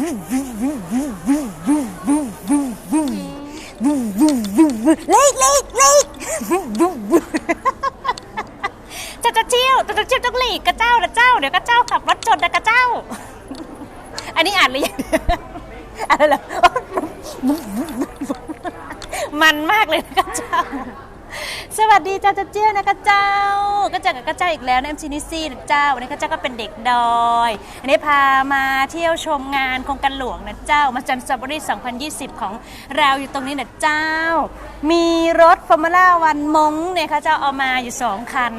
ลิกลิกลขจะจะเชี่ยวจะจะเชี่ยวต้องหลีกกระเจ้านะเจ้าเดี๋ยวกระเจ้าขับรถชนนะกระเจ้า อันนี้อ่านหรือยังอะไรเหรอมันมากเลยนะกระเจ้า สวัส ดีเจ้าเจ้าเจี้ยนะกระเจ้าก็เจอกับกระเจ้าอีกแล้วนะเอ็มซีนิซี่นะเจ้าวันนี้กระเจ้าก็เป็นเด็กดอยอันนี้พามาเที่ยวชมงานโครงการหลวงนะเจ้ามาจันสตรอเบอรี่2020 ของเราอยู่ตรงนี้นะเจ้า มีรถฟอร์มูล่าวันมงเนี่ยค่ะเจ้าเอามาอยู่สองคัน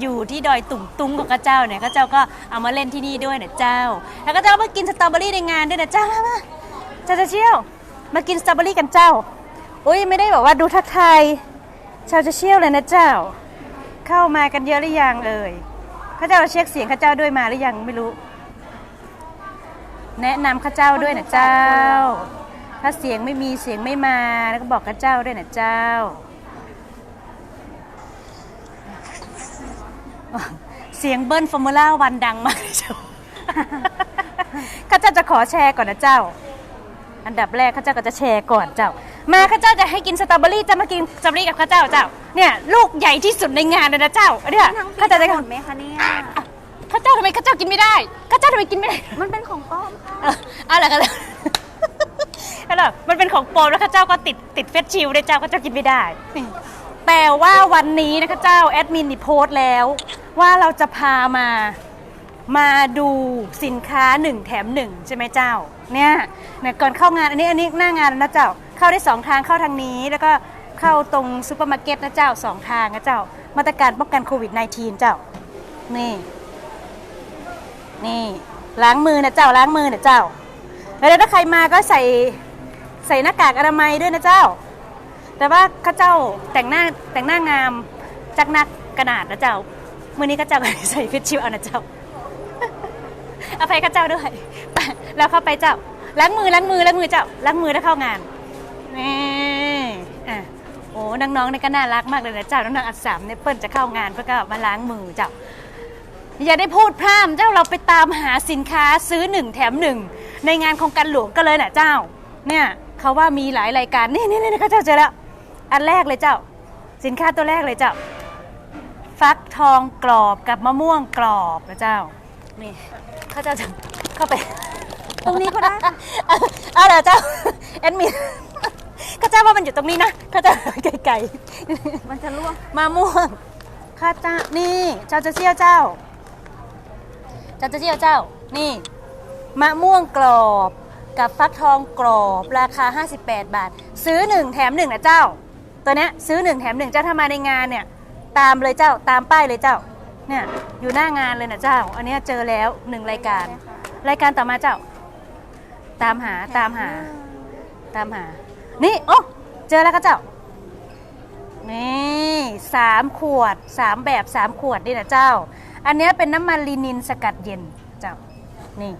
อยู่ที่ดอยตุ่งตุ้งของกระเจ้าเนี่ยกระเจ้าก็เอามาเล่นที่นี่ด้วยนะเจ้า แล้วก็เจ้ามากินสตรอเบอรี่ในงานด้วยนะเจ้ามาเจ้าเจ้าเชี่ยมากินสตรอเบอรี่กันเจ้าอุ้ยไม่ได้บอกว่าดูทักทาย ชาวจะเชี่ยวเลยนะเจ้า เข้ามากันเยอะหรือยังเอ่ยข้าเจ้าเช็คเสียงข้าเจ้าด้วยมาหรือยังไม่รู้ แนะนำข้าเจ้าด้วยนะเจ้า ถ้าเสียงไม่มีเสียงไม่มาแล้วก็บอกข้าเจ้าด้วยนะเจ้า เสียงเบิ้ลฟอร์มูล่าวันดังมากเลยเจ้าข้าเจ้าจะขอแชร์ก่อนนะเจ้า อันดับแรกข้าเจ้าก็จะแชร์ก่อนเจ้า มาข้าเจ้าจะให้กินสตรอเบอรี่จะมากินสตรอเบอรี่กับข้าเจ้าเจ้าเนี่ยลูกใหญ่ที่สุดในงานเลยนะเจ้าเนี่ยทั้งปีข้าเจ้าจะหมดไหมคะเนี่ยข้าเจ้าทำไมข้าเจ้ากินไม่ได้ข้าเจ้าทำไมกินไม่ได้มันเป็นของป้อมค่ะเออเอาละกันเลยเอาล่ะมันเป็นของโปรมแล้วข้าเจ้าก็ติดติดเฟซชิลด้วยเจ้าข้าเจ้ากินไม่ได้นี่แต่ว่าวันนี้นะข้าเจ้าแอดมินนี่โพสต์แล้ว ว่าเราจะพามามาดูสินค้าหนึ่งแถมหนึ่งใช่ไหมเจ้า เนี่ยเนี่ยก่อนเข้างานอันนี้อันนี้หน้างานแล้วนะเจ้า เข้าได้สองทางเข้าทางนี้ แล้วก็เข้าตรงซูเปอร์มาร์เก็ตนะเจ้าสองทางนะเจ้า มาตรการป้องกันโควิด -19 เจ้า นี่ นี่ล้างมือนะเจ้าล้างมือนะเจ้า แล้วถ้าใครมาก็ใส่ใส่หน้ากากอนามัยด้วยนะเจ้า แต่ว่าข้าเจ้าแต่งหน้าแต่งหน้างามจักนักกระนาดนะเจ้ามือนี้ข้าเจ้าก็ใส่ฟิตชิวเอานะเจ้าอภัยข้าเจ้าด้วยแล้วเข้าไปเจ้าล้างมือล้างมือล้างมือเจ้าล้างมือแล้วเข้างาน นี่อะโอ้น้องๆเนี่ยก็น่ารักมากเลยนะเจ้าน้องๆอัดสามเนี่ยเปิ้ลจะเข้างานเพื่อก็มาล้างมือเจ้าอย่าได้พูดพร่ำเจ้าเราไปตามหาสินค้าซื้อหนึ่งแถมหนึ่งในงานโครงการหลวงก็เลยนะเจ้า เนี่ยเขาว่ามีหลายรายการนี่นี่นี่ข้าเจ้าเจอแล้วอันแรกเลยเจ้า สินค้าตัวแรกเลยเจ้า ฟักทองกรอบกับมะม่วงกรอบนะเจ้านี่ข้าเจ้าจะเข้าไป ตรงนี้ก็ได้ค่ะเอาเอาเหรอเจ้าแอดมิน ข้าเจ้าว่ามันอยู่ตรงนี้นะข้าเจ้าไกลมันจะล่วงมะม่วงข้าเจ้านี่เจ้าจะเชี่ยวเจ้าเจ้าจะเชี่ยวเจ้า นี่มะม่วงกรอบกับฟักทองกรอบราคา 58 บาท ซื้อหนึ่งแถมหนึ่งนะเจ้า ตัวเนี้ยซื้อหนึ่งแถมหนึ่งเจ้าถ้ามาในงานเนี่ย ตามเลยเจ้าตามป้ายเลยเจ้าเนี่ยอยู่หน้างานเลยนะเจ้า อันนี้เจอแล้วหนึ่งรายการ รายการต่อมาเจ้า ตามหาตามหา ตามหา นี่โอ้เจอแล้วก็เจ้า นี่สามขวดสามแบบสามขวดนี่นะเจ้า อันเนี้ยเป็นน้ำมันลีนินสกัดเย็นเจ้า นี่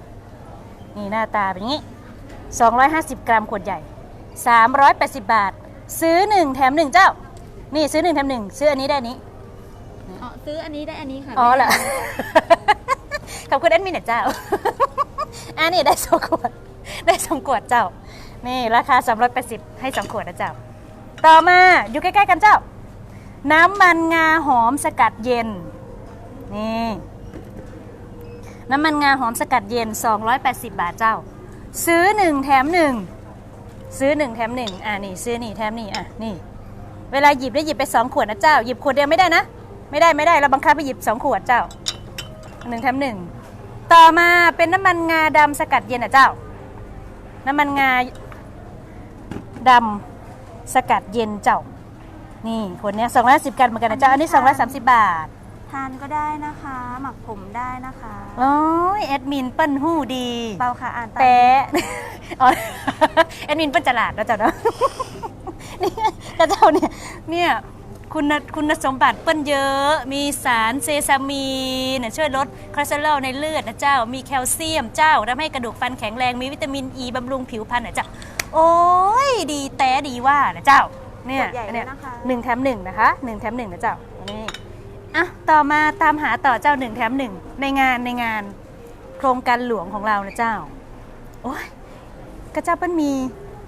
นี่หน้าตาเป็นอย่างนี้ 250 กรัมขวดใหญ่ 380 บาท ซื้อ 1 แถม 1 เจ้า นี่ซื้อ 1 แถม 1 ซื้ออันนี้ได้อันนี้อ๋อซื้ออันนี้ได้อันนี้ค่ะอ๋อเหรอขอบคุณแอดมินนะเจ้า อันนี้ได้สองขวด ได้สองขวดเจ้า นี่ราคา380ให้สองขวดนะเจ้า ต่อมาอยู่ใกล้ๆกันเจ้า น้ำมันงาหอมสกัดเย็น นี่ น้ำมันงาหอมสกัดเย็น 280 บาทเจ้า ซื้อ 1 แถม 1 ซื้อ 1 แถม 1 อะนี่ ซื้อนี่แถมนี่อะนี่ เวลาหยิบได้หยิบไป 2 ขวดนะเจ้า หยิบขวดเดียวไม่ได้นะ ไม่ได้ไม่ได้เราบังคับไปหยิบ 2 ขวดเจ้า 1 แถม 1 ต่อมาเป็นน้ำมันงาดำสกัดเย็นอะเจ้าน้ำมันงา ดำสกัดเย็นเจ้า นี่ขวดเนี้ย210กรัมเหมือนกันนะเจ้า อันนี้ 230 บาท ทานก็ได้นะคะ หมักผมได้นะคะโอ้ยแอดมินเปิ้นหู้ดีเบาค่ะอ่านตามแต่อ๋อแอดมินเปิ้นฉลาดแล้วเจ้าเนาะนี่กระเจ้าเนี่ยเนี่ย คุณคุณสมบัติเปิ้นเยอะ มีสารเซซามีนน่ะช่วยลดคอเลสเตอรอลในเลือดนะเจ้า มีแคลเซียมเจ้าทำให้กระดูกฟันแข็งแรง มีวิตามินอ e, ีบำรุงผิวพรรณนะเจ้า โอ้ยดีแต่ดีว่านะเจ้า เนี่ยขวดใหญ่อันเลเนี่ยยนะคะหนึ่งแถมหนึ่งนะคะหนึ่งแถมหนึ่งนะเจ้าอันนี้อะ ต่อมาตามหาต่อเจ้าหนึ่งแถมหนึ่งในงานในงาน โครงการหลวงของเรานะเจ้า โอ้ยกระเจ้าเปิ้นมี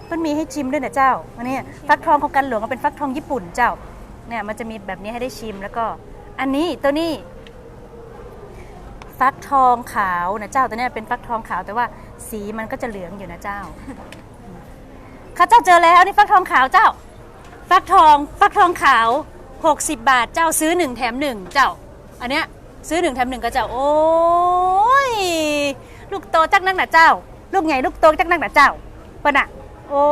เปิ้นมีให้ชิมด้วยนะเจ้าอันนี้ฟักทองของกันหลวงก็เป็นฟักทองญี่ปุ่นเจ้า เนี่ยมันจะมีแบบนี้ให้ได้ชิมแล้วก็ อันนี้ตัวนี้ ฟักทองขาวนะเจ้าตัวเนี้ยเป็นฟักทองขาวแต่ว่าสีมันก็จะเหลืองอยู่นะเจ้าข้าเจ้าเจอแล้วนี่ฟักทองขาวเจ้า ฟักทองฟักทองขาว 60 บาทเจ้าซื้อหนึ่งแถมหนึ่งเจ้า อันเนี้ยซื้อหนึ่งแถมหนึ่งก็เจ้า โอ้ยลูกโตจักนักหนาเจ้า ลูกใหญ่ลูกโตจักนักหนาเจ้าปะน่ะ โอ้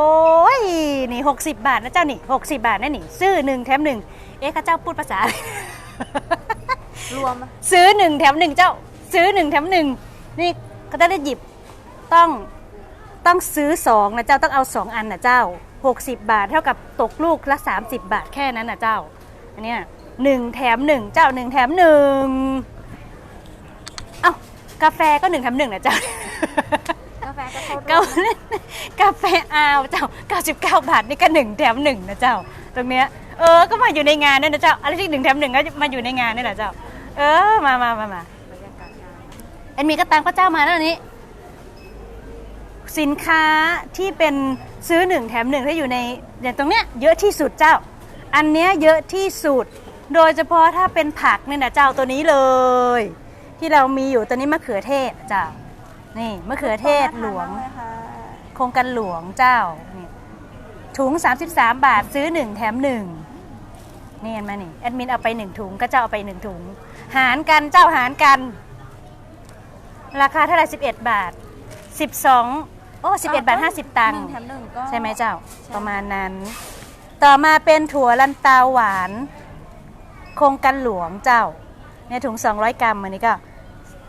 ยนี่ 60 บาทนะเจ้านี่ 60 บาทนะนี่ ซื้อหนึ่งแถมหนึ่งเอ๊ะข้าเจ้าพูดภาษาอะไรรวมซื้อหนึ่งแถมหนึ่งเจ้า ซื้อหนึ่งแถมหนึ่งนี่ก็จะได้หยิบต้องต้องซื้อสองนะเจ้าต้องเอาสองอันนะเจ้า 60 บาทเท่ากับตกลูกละ 30 บาทแค่นั้นนะเจ้า อันเนี้ยหนึ่งแถมหนึ่งเจ้าหนึ่งแถมหนึ่งเอ้ากาแฟก็หนึ่งแถมหนึ่งนะเจ้ากาแฟก็ เขารเก้าวมกาแฟอาวเจ้า 99 บาทนี่ก็หนึ่งแถมหนึ่งนะเจ้า ตรงเนี้ยเออ ก็มาอยู่ในงานด้วยนะเจ้าอะไรที่หนึ่งแถมหนึ่งก็มาอยู่ในงานนี่แหละเจ้า เออ มามามามาบรรยากาศงานเอ็นมีกระตังพระเจ้ามาแล้วอันนี้ สินค้าที่เป็นซื้อหนึ่งแถมหนึ่งที่อยู่ในอย่างตรงเนี้ยเยอะที่สุดเจ้า อันเนี้ยเยอะที่สุด โดยเฉพาะถ้าเป็นผักเนี่ยนะเจ้าตัวนี้เลย ที่เรามีอยู่ตัวนี้มะเขือเทศเจ้า นี่มะเขือเทศหลวงน่าทานมากเลยค่ะโครงการหลวงเจ้านี่ถุง 33 บาทซื้อ 1 แถม 1 นี่เห็นไหมนี่แอดมินเอาไป 1 ถุงก็เจ้าเอาไป 1 ถุง หารกันเจ้าหารกัน ราคาเท่าไหร่11 บาท 12 โอ้ 11 บาท 50 ตังหค์นึ่งแถมหนึ่งก็ใช่ไหมเจ้าใช่ประมาณนั้น ต่อมาเป็นถั่วลันเตาหวาน โครงการหลวงเจ้าในถุง 200 กรัมอันนี้ก็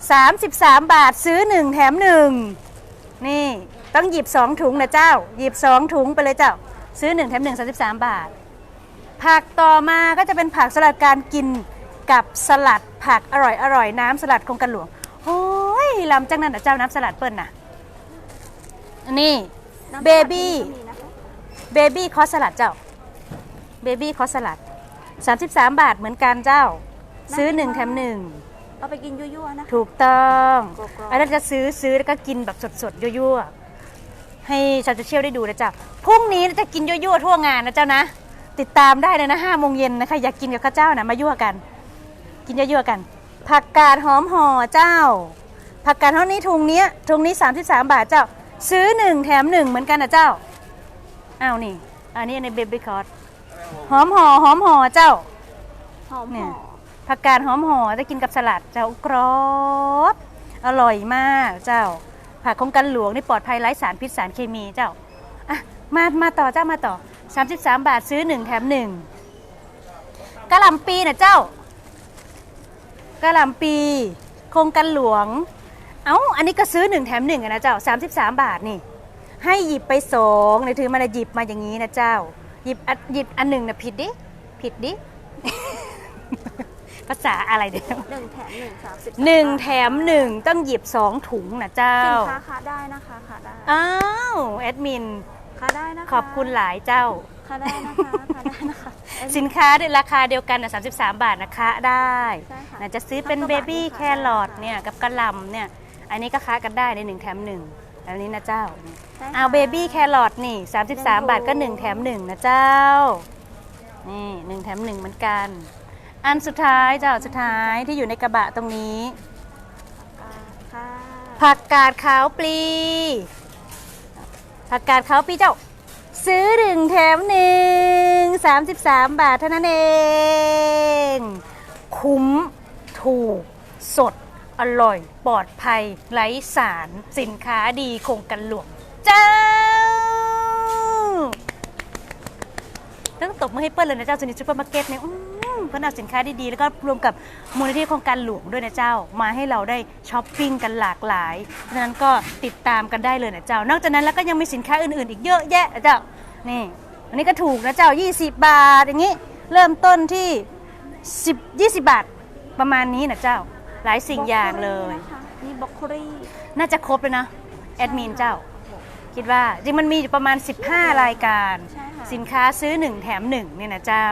33 บาทซื้อ 1 แถม 1 นี่ต้องหยิบ 2 ถุงนะเจ้า หยิบ 2 ถุงไปเลยเจ้า ซื้อ 1 แถม 1 33 บาท ผักต่อมาก็จะเป็นผักสลัดการกินกับสลัดผักอร่อยอร่อยน้ำสลัดโครงการหลวงโอ้ยลำจังนั่นนะเจ้าน้ำสลัดเปิ้ลน่ะอันนี่น้ำเบบี้สลัดก็มีนะคะเบบี้คอสสลัดเจ้าเบบี้คอสสลัด 33 บาทเหมือนกันเจ้า ซื้อ 1 แถม 1 เอาไปกินยั่วๆนะคะ ถูกต้องกรอบๆ อันนั้นจะซื้อซื้อแล้วก็กินแบบสดๆยั่วๆให้ชาวโซเชียลได้ดูนะจ๊ะพรุ่งนี้จะกินยั่วๆทั่วงานนะเจ้านะ ติดตามได้เลยนะห้าโมงเย็นนะคะอยากกินกับข้าวเจ้านะมายั่วกัน กินยั่วๆกัน ผักกาดหอมห่อเจ้า ผักกาดเท่านี้ถุงเนี้ยถุงนี้ 33 บาทเจ้า ซื้อ1แถม1เหมือนกันนะเจ้าอ้าวนี่ อันนี้ในเบบี้คอร์ดหอมห่อหอมห่อเจ้า หอมเนี่หยอม ผักกาดหอมห่อจะกินกับสลัดเจ้ากรอบอร่อยมากเจ้า ผักโครงการหลวงนี่ปลอดภัยไร้สารพิษสารเคมีเจ้าอะมามาต่อเจ้ามาต่อ 33 บาทซื้อ 1 แถม 1กะหล่ำปีนะเจ้ากะหล่ำปีโครงการหลวง เอ้าอันนี้ก็ซื้อ 1 แถม1อะนะเจ้า 33 บาทนี่ ให้หยิบไปสองในถือมานะหยิบมาอย่างนี้นะเจ้า หยิบอันหยิบอันหนึ่งนะผิดดิ ผิดดิ ภาษาอะไรเดี๋ยวหนึ่งแถมหนึ่งสามสิบหนึ่งแถมหนึ่งต้องหยิบสองถุงนะเจ้าสินค้าค้าได้นะคะค้าได้อ้าวแอดมินค้าได้นะคะขอบคุณหลายเจ้าค้าได้นะคะค้าได้นะคะสินค้าในราคาเดียวกันนะ33บาทนะคะได้ใช่ค่ะนะจะซื้อเป็นทั้งเบกระบะบี้นี่แคค่ะรอทได้ค่ะเนี่ยกับกระหลำเนี่ยอันนี้ก็ค้ากันได้ในหนึ่งแถมหนึ่งอันนี้นะเจ้าใช่ค่ะเอาเบบี้แครอทนี่ 33 บาทก็ 1 แถม 1 นะเจ้า นี่ 1 แถม 1 เหมือนกัน อันสุดท้ายเจ้าสุดท้ายที่อยู่ในกระบะตรงนี้ค่ะผักกาดขาวปลี ผักกาดขาวปลีเจ้า ซื้อหนึ่งแถมหนึ่ง33บาทเท่านั้นเอง คุ้มถูก สด อร่อย ปลอดภัย ไร้สาร สินค้าดีคงกันหลวงเจ้าต้องตบมือให้เปิ้ลเลยนะเจ้าสนิทซูเปอร์มาร์เก็ตเนี่ยอื้อ เพิ่นเอาสินค้าดีๆ แล้วก็รวมกับมูลนิธิโครงการหลวงด้วยนะเจ้า มาให้เราได้ช้อปปิ้งกันหลากหลายเพราะฉะนั้นก็ติดตามกันได้เลยนะเจ้า นอกจากนั้นแล้วก็ยังมีสินค้าอื่นๆ อีกเยอะแยะนะเจ้า นี่อันนี้ก็ถูกนะเจ้า 20 บาทอย่างนี้ เริ่มต้นที่ 10 20 บาทประมาณนี้นะเจ้า หลายสิ่งอย่างเลยนะคะมีบล็อกโคลี่น่าจะครบเลยนะแอดมินเจ้า คิดว่าจริงมันมีอยู่ประมาณ 15 รายการใช่ค่ะสินค้าซื้อ 1 แถม1เนี่ยนะเจ้า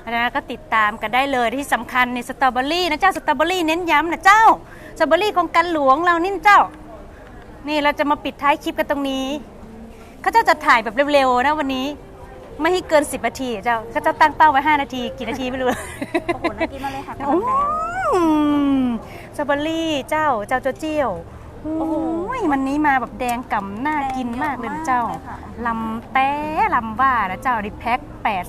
เพราะฉะนั้นก็ติดตามกันได้เลยที่สำคัญในสตรอเบอรี่นะเจ้าสตรอเบอรี่เน้นย้ำนะเจ้าสตรอเบอรี่ของกันหลวงเรานี่เจ้า นี่เราจะมาปิดท้ายคลิปกันตรงนี้เขาเจะจะถ่ายแบบเร็วๆนะวันนี้ ไม่ให้เกิน 10นาทีเจ้าก็จะตั้งเป้าไว้5นาทีกี่นาทีไม่รู้โอ้โหน่ากินมากเลยค่ะกระอืหล่ำแดงมสตรอเบอรี่เจ้าเจ้าโจเจี้ยว โอ้โอ้โหยวันนี้มาแบบแดงก่ำน่ากินมากเลยนะเจ้าแดงเยอะมากเลยค่ะลำแต้ลำว่านะเจ้าดิแพ็ค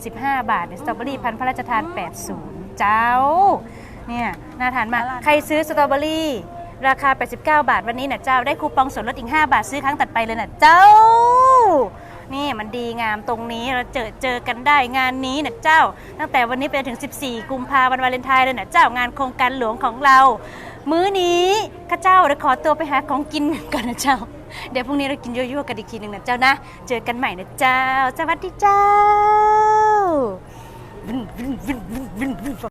85 บาทเนี่ยสตรอเบอรี่พันธุ์พระราชทาน 80 เจ้า เนี่ยน่าทานมาก ใครซื้อสตรอเบอรี่ราคา 89 บาทวันนี้นะเจ้า ได้คูปองส่วนลดอีก 5 บาทซื้อครั้งตัดไปเลยนะเจ้า นี่มันดีงามตรงนี้เราเจอเจอกันได้งานนี้นะเจ้า ตั้งแต่วันนี้ไปจนถึง 14 กุมภาพันธ์วันวาเลนไทน์เลยนะเจ้างานโครงการหลวงของเรา มื้อนี้ข้าเจ้าเดี๋ยวขอตัวไปหาของกินก่อนนะเจ้า เดี๋ยวพรุ่งนี้เรากินยั่วๆกันอีกทีหนึ่งนะเจ้านะ เจอกันใหม่นะเจ้าสวัสดีเจ้า